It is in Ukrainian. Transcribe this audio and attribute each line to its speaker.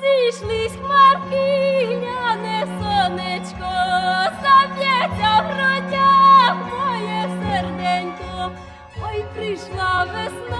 Speaker 1: Зійшлись хмарки, гляне сонечко, Заб'ється в грудях моє серденько, ой прийшла весна.